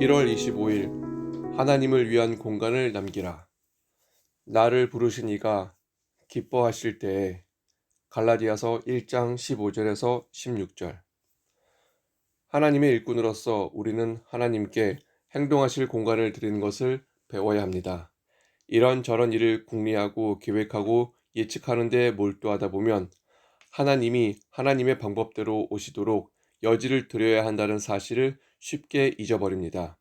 1월 25일 하나님을 위한 공간을 남기라. 나를 부르신 이가 기뻐하실 때에 갈라디아서 1장 15절에서 16절 하나님의 일꾼으로서 우리는 하나님께 행동하실 공간을 드리는 것을 배워야 합니다. 이런저런 일을 궁리하고 계획하고 예측하는 데 몰두하다 보면 하나님이 하나님의 방법대로 오시도록 여지를 드려야 한다는 사실을 쉽게 잊어버립니다.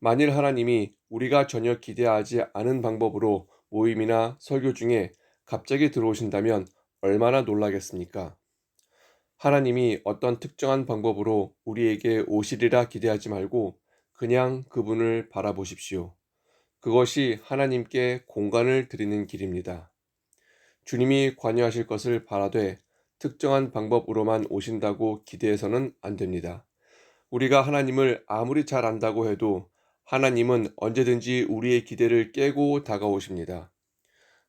만일 하나님이 우리가 전혀 기대하지 않은 방법으로 모임이나 설교 중에 갑자기 들어오신다면 얼마나 놀라겠습니까? 하나님이 어떤 특정한 방법으로 우리에게 오시리라 기대하지 말고 그냥 그분을 바라보십시오. 그것이 하나님께 공간을 드리는 길입니다. 주님이 관여하실 것을 바라되 특정한 방법으로만 오신다고 기대해서는 안 됩니다. 우리가 하나님을 아무리 잘 안다고 해도 하나님은 언제든지 우리의 기대를 깨고 다가오십니다.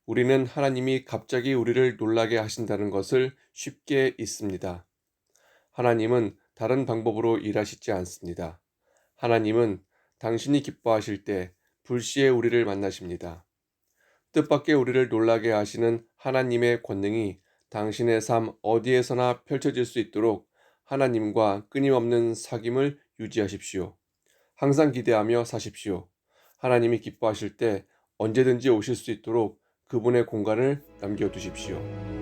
우리는 하나님이 갑자기 우리를 놀라게 하신다는 것을 쉽게 잊습니다. 하나님은 다른 방법으로 일하시지 않습니다. 하나님은 당신이 기뻐하실 때 불시에 우리를 만나십니다. 뜻밖의 우리를 놀라게 하시는 하나님의 권능이 당신의 삶 어디에서나 펼쳐질 수 있도록 하나님과 끊임없는 사귐을 유지하십시오. 항상 기대하며 사십시오. 하나님이 기뻐하실 때 언제든지 오실 수 있도록 그분의 공간을 남겨두십시오.